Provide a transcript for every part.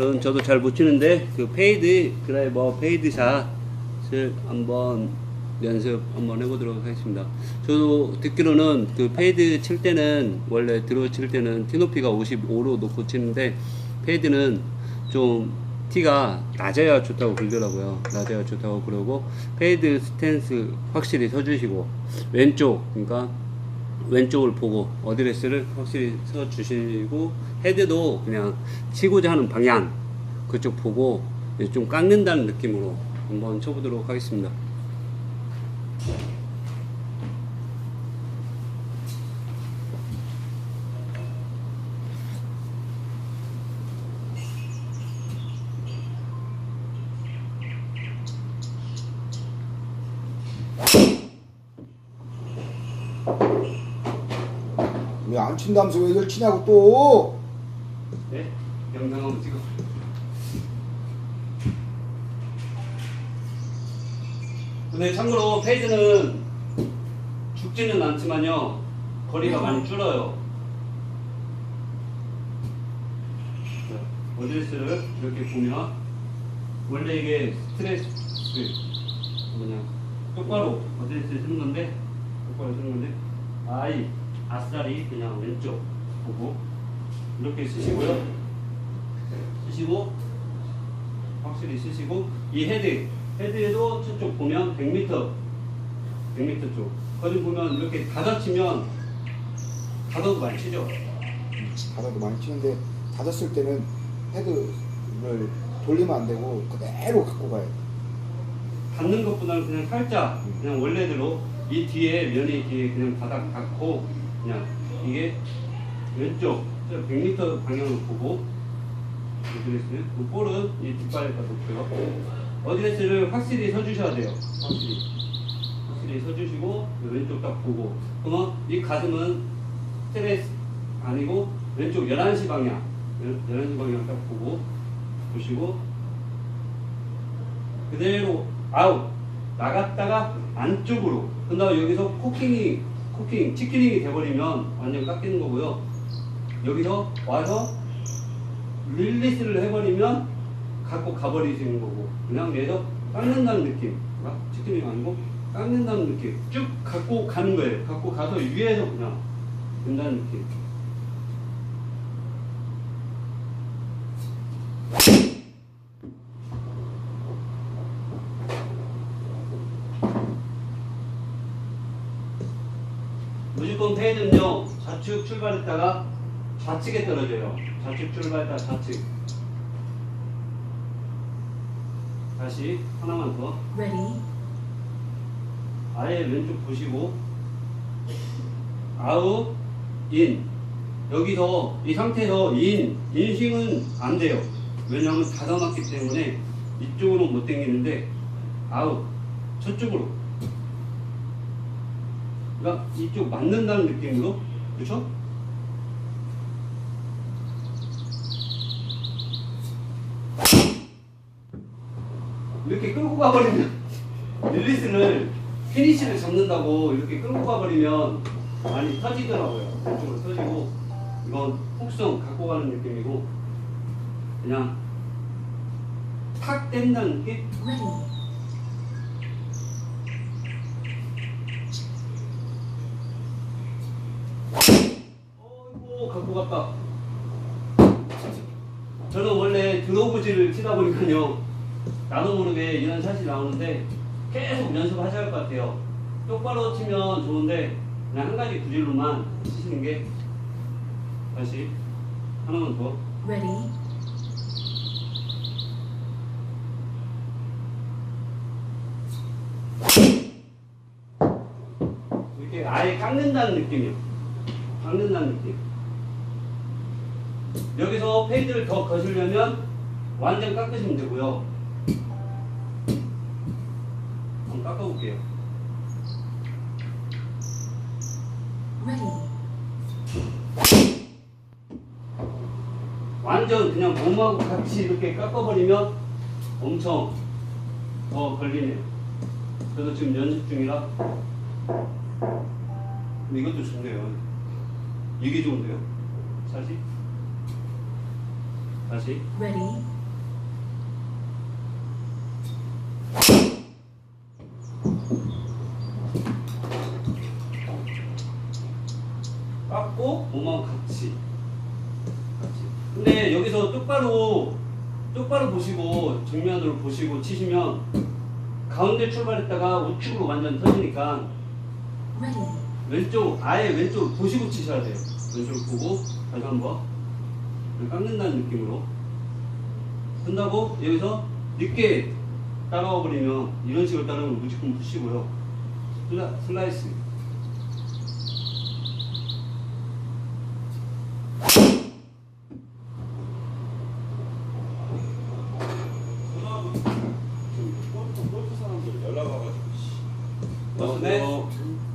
그런 저도 잘 못 치는데 그 페이드 드라이버 페이드 샷을 한번 연습 한번 해보도록 하겠습니다. 저도 듣기로는 그 페이드 칠 때는 원래 들어 칠 때는 티 높이가 55로 놓고 치는데 페이드는 좀 티가 낮아야 좋다고 그러더라고요. 낮아야 좋다고 그러고 페이드 스탠스 확실히 서주시고 왼쪽 그러니까 왼쪽을 보고 어드레스를 확실히 서 주시고 헤드도 그냥 치고자 하는 방향 그쪽 보고 좀 깎는다는 느낌으로 한번 쳐보도록 하겠습니다. 왜 안 친다면서 왜 이걸 치냐고 또 네, 영상 한번 찍어. 근데 참고로 페이드는 죽지는 않지만요 거리가 많이 줄어요. 자, 어드레스를 이렇게 보면 원래 이게 스트레스 뭐냐 똑바로 어드레스를 쓰는 건데 똑바로 쓰는 건데 아이 아싸리 그냥 왼쪽 보고 이렇게 쓰시고요. 쓰시고 확실히 쓰시고 이 헤드 헤드에도 저쪽 보면 100m 100m 쪽 거기 보면 이렇게 닫아치면 닫아도 많이 치죠. 바다도 많이 치는데 닫았을 때는 헤드를 돌리면 안 되고 그대로 갖고 가야 돼 닫는 것보다는 그냥 살짝 그냥 원래대로 이 뒤에 면이 뒤에 그냥 바닥 닫고 그냥 이게 왼쪽 저 100m 방향을 보고 어드레스 그 볼은 이 뒷발에다 놓고요. 어드레스를 확실히 서주셔야 돼요. 확실히. 확실히 서주시고 왼쪽 딱 보고. 그러면 이 가슴은 스트레스 아니고 왼쪽 11시 방향. 11시 방향 딱 보고 보시고 그대로 아웃. 나갔다가 안쪽으로. 그다음 여기서 코킹이 코킹 치킨이 돼버리면 완전 깎이는 거고요 여기서 와서 릴리스를 해버리면 갖고 가버리시는 거고 그냥 얘서 깎는다는 느낌. 막 치킨이 아니고 깎는다는 느낌. 쭉 갖고 가는 거예요. 갖고 가서 위에서 그냥 된다는 느낌. 무조건 페이드는요 좌측 출발했다가 좌측에 떨어져요. 좌측 출발했다가 좌측. 다시 하나만 더. Ready, 아예 왼쪽 보시고. 아웃 인. 여기서 이 상태에서 인. 인식은 안 돼요. 왜냐하면 닫아놨기 때문에 이쪽으로 못 당기는데 아웃 저쪽으로. 그러니까 이쪽 맞는다는 느낌으로. 그렇죠? 이렇게 끌고 가버리면 릴리스를 피니시를 잡는다고 이렇게 끌고 가버리면 많이 터지더라고요. 왼쪽으로 터지고 이건 훅성 갖고 가는 느낌이고 그냥 탁 뗀다는 느낌? 어이구 갖고 갔다. 저는 원래 드로브질을 치다 보니까요 나도 모르게 이런 샷이 나오는데 계속 연습하셔야 할 것 같아요. 똑바로 치면 좋은데 그냥 한 가지 구질로만 치시는 게 다시 하나만 더. ready, 이렇게 아예 깎는다는 느낌이요. 깎는다는 느낌. 여기서 페이드를 더 거시려면 완전 깎으시면 되고요. 한번 깎아볼게요. ready, 완전 그냥 몸하고 같이 이렇게 깎아버리면 엄청 더 걸리네요. 저도 지금 연습 중이라. 근데 이것도 좋네요. 이게 좋은데요? 사실? 다시. Ready. 깎고 몸하고 같이. 같이. 근데 여기서 똑바로 똑바로 보시고 정면으로 보시고 치시면 가운데 출발했다가 우측으로 완전 터지니까. 왼쪽 아예 왼쪽 보시고 치셔야 돼요. 왼쪽 보고 다시 한번 깎는다는 느낌으로 한다고 여기서 늦게 따라와 버리면 이런 식으로 따라오면 무조건 푸시고요. 슬라, 슬라이스. 골프, 골프 사람들 연락 와가지고 씨. 어,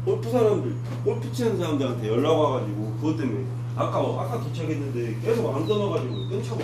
골프 사람들 골프 치는 사람들한테 연락 와가지고 그것 때문에 아까 아까 도착했는데 계속 안 끊어가지고 끊자고